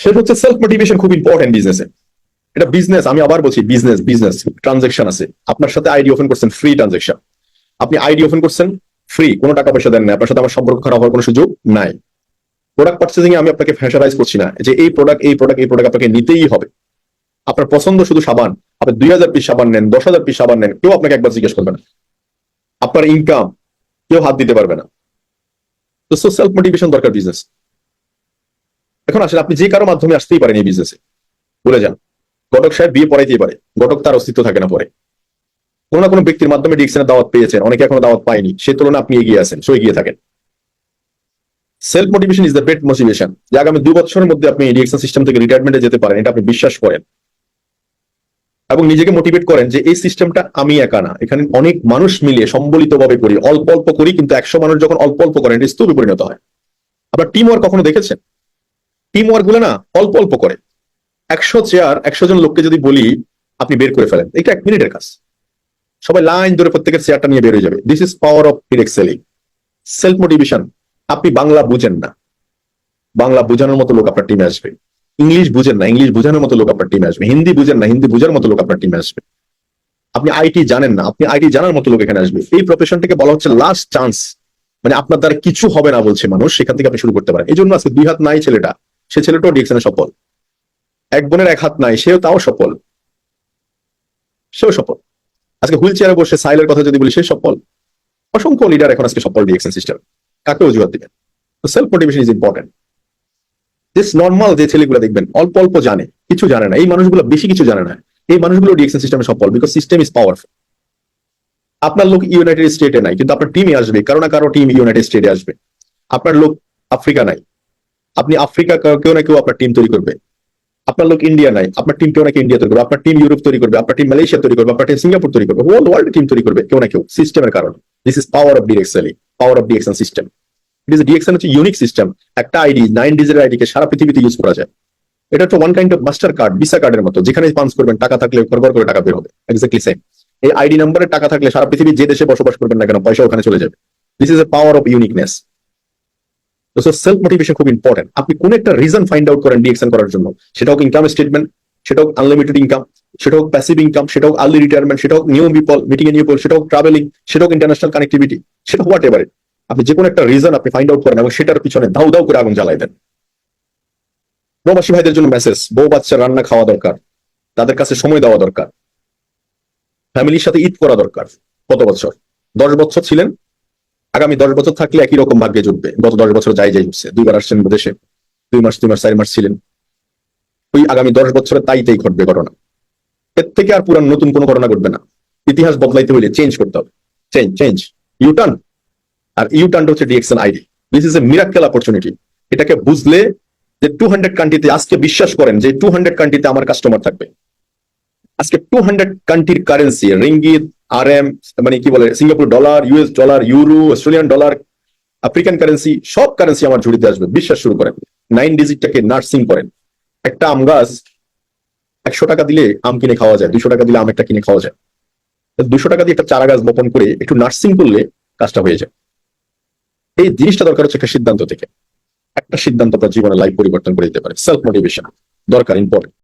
সেটা হচ্ছে self motivation খুব ইম্পর্টেন্ট বিজনেসে এটা বিজনেস আমি আবার বলছি বিজনেস বিজনেস ট্রানজেকশন আছে। আপনার সাথে আইডি ওপেন করছেন ফ্রি ট্রানজেকশন আপনি আইডি ওপেন করছেন ফ্রি কোনো টাকা পয়সা দেন না আপনার সাথে আমার সম্পর্ক খারাপ হওয়ার কোনো সুযোগ নাই। প্রোডাক্ট পার্চেসিং আমি আপনাকে করছি না। যে এই প্রোডাক্ট এই প্রোডাক্ট এই প্রোডাক্ট আপনাকে নিতেই হবে। আপনার পছন্দ শুধু সাবান। আপনি দুই হাজার পিস সাবান নেন, দশ হাজার পিস সাবান নেন, কেউ আপনাকে একবার জিজ্ঞেস করবে না। আপনার ইনকাম কেউ হাত দিতে পারবে না। তো সেলফ মোটিভেশন দরকার বিজনেস এখন আসলে আপনি যে কারও মাধ্যমে আসতেই পারেন এই বিজনেসে বলে যান, ঘটক সাহেব বিয়ে পড়াইতেই পারে, ঘটক তার অস্তিত্ব থাকে না পরে। কোনো না কোনো ব্যক্তির মাধ্যমে ডিকশনের দাওয়াত পেয়েছেন, অনেকে এখনও দাওয়াত পায়নি, সে তুলনায় আপনি এগিয়ে আছেন, সো এগিয়ে থাকেন। Self motivation is the best motivation যে আগামী দু বছরের মধ্যে আপনি ডিএকশন সিস্টেম থেকে রিটায়ারমেন্টে যেতে পারেন, এটা আপনি বিশ্বাস করেন। এবং নিজেকে মোটিভেট করেন যে এই সিস্টেমটা আমি একা না। এখানে অনেক মানুষ মিলিয়ে সম্বলিত ভাবে করি, অল্প অল্প করি, কিন্তু একশো মানুষ যখন অল্প অল্প করেন, এটা স্তূপে পরিণত হয়। আবার টিম ওয়ার্ক কখনো দেখেছেন? টিম ওয়ার্কগুলো না অল্প অল্প করে। একশো চেয়ার একশো জন লোককে যদি বলি, আপনি বের করে ফেলেন। এটা এক মিনিটের কাজ। সবাই লাইন ধরে প্রত্যেকের চেয়ারটা নিয়ে বের হয়ে যাবে। This is power of excelling self motivation আপনি বাংলা বুঝেন না। বাংলা বোঝানোর মতো লোক আপনার টিমে আসবে। ইংলিশ বুঝেন না। ইংলিশ বোঝানোর মতো লোক আপনার টিমে আসবে। হিন্দি বুঝেন না। হিন্দি বোঝার মতো লোক আপনার টিমে আসবে। আপনি আইটি জানেন না। আপনি আইটি জানার মতো লোক এখানে আসবে। এই প্রফেশনটাকে বলা হচ্ছে লাস্ট চান্স মানে আপনার দ্বারা কিছু হবে না বলছে মানুষ। সেখান থেকে আপনি শুরু করতে পারেন। এই জন্য আজকে দুই হাত নাই ছেলেটা। সে ছেলেটাও ডিএকশনে সফল। এক বোনের এক হাত নাই, সেও তাও সফল। সেও সফল। আজকে হুইল চেয়ারে বসে সাইলের কথা যদি বলি, সে সফল। অসংখ্য লিডার এখন আজকে সফল ডিএকশন সিস্টেম কাকে অজুহাত দিবেন তো self motivation is important this normal যে ছেলেগুলো দেখবেন, অল্প অল্প জানে, কিছু জানে না। এই মানুষগুলো বেশি কিছু জানে না। এই মানুষগুলো ডিএকশন সিস্টেমে সফল বিকজ সিস্টেম ইজ পাওয়ারফুল আপনার লোক ইউনাইটেড স্টেটে নাই, কিন্তু আপনার টিমে আসবে। কারও না কারও টিম ইউনাইটেড স্টেটে আসবে। আপনার লোক আফ্রিকা নাই। আপনি আফ্রিকা কেউ না কেউ আপনার টিম তৈরি করবে। আপনার লোক ইন্ডিয়া নাই, আপনার টিম কেউ না কেউ ইন্ডিয়া তৈরি করবে। আপনার টিম ইউরোপ তৈরি করবে, আপনার টিম মালয়েশিয়া তৈরি করবে, আপনার টিম সিঙ্গাপুর তৈরি করবে। হোল ওয়ার্ল্ড টিম তৈরি করবে, কেউ না কেউ সিস্টেমের কারণে। This is power of DXL power of DXL system it is DXL হচ্ছে ইউনিক সিস্টেম একটা আইডি নাইন ডিজিটের আইডি কে সারা পৃথিবীতে ইউজ করা যায়। এটা হচ্ছে one kind of Mastercard Visa কার্ডের মতো। যেখানে পাঞ্চ করবেন, টাকা থাকলে ঘর করে টাকা বের হবে। এক্স্যাক্টলি সেম এই আইডি নাম্বারে টাকা থাকলে সারা পৃথিবীর যে দেশে বসবাস করবেন না কেন, পয়সা ওখানে চলে যাবে। This is a power of uniqueness self motivation খুব ইম্পর্টেন্ট আপনি কোন একটা রিজন ফাইন্ড আউট করেন ডিএকশন করার জন্য। সেটা হোক ইনকাম স্টেটমেন্ট সেটা হোক আনলিমিটেড ইনকাম সেটা হোক প্যাসিভ ইনকাম সেটা হোক আর্লি রিটায়ারমেন্ট সেটা হোক new people meeting a new people সেটা হোক ট্রাভেলিং সেটা হোক ইন্টারন্যাশনাল কানেক্টিভিটি সেটা হোয়াট এভার আপনি যে কোনো একটা রিজন আপনি ফাইন্ড আউট করেন এবং সেটার পিছনে দাউ দাউ করে আগুন জ্বালাই দেন। প্রবাসী ভাইদের জন্য মেসেজ বউ বাচ্চা রান্না খাওয়া দরকার, তাদের কাছে সময় দেওয়া দরকার ফ্যামিলির সাথে ঈদ করা দরকার, কত বছর? দশ বছর ছিলেন আগামী দশ বছর থাকলে একই রকম ভাগ্যে জুটবে। গত দশ বছর যাই যাই হচ্ছে। দুইবার আসছেন দেশে দুই মাস দুই মাস, চার মাস ছিলেন। ওই আগামী দশ বছরে তাই তাই ঘটবে ঘটনা। এর থেকে আর পুরান নতুন কোনো ঘটনা ঘটবে না। ইতিহাস বদলাইতে হইলে চেঞ্জ করতে হবে। চেঞ্জ চেঞ্জ ইউটার্ন আর ইউটার্ন হচ্ছে DXL ID this is a miracle opportunity এটাকে বুঝলে যে টু হান্ড্রেড কান্ট্রিতে আজকে বিশ্বাস করেন যে টু হান্ড্রেড কান্ট্রিতে আমার কাস্টমার থাকবে। আজকে টু হান্ড্রেড কান্ট্রির কারেন্সি রিঙ্গিত আর এম মানে কি বলে Singapore dollar US dollar euro Australian dollar African currency সব কারেন্সি আমার ঝুড়িতে আসবে। বিশ্বাস শুরু করেন। নাইন ডিজিটটাকে নার্সিং করেন। একটা আম গাছ একশো টাকা দিলে আম কিনে খাওয়া যায়, দুশো টাকা দিলে আম একটা কিনে খাওয়া যায়। দুশো টাকা দিয়ে একটা চারা গাছ বপন করে একটু নার্সিং করলে কাজটা হয়ে যায়। এই জিনিসটা দরকার হচ্ছে একটা সিদ্ধান্ত থেকে। একটা সিদ্ধান্ত আপনার জীবনে লাইফ পরিবর্তন করে দিতে পারে। সেলফ মোটিভেশন দরকার ইম্পর্টেন্ট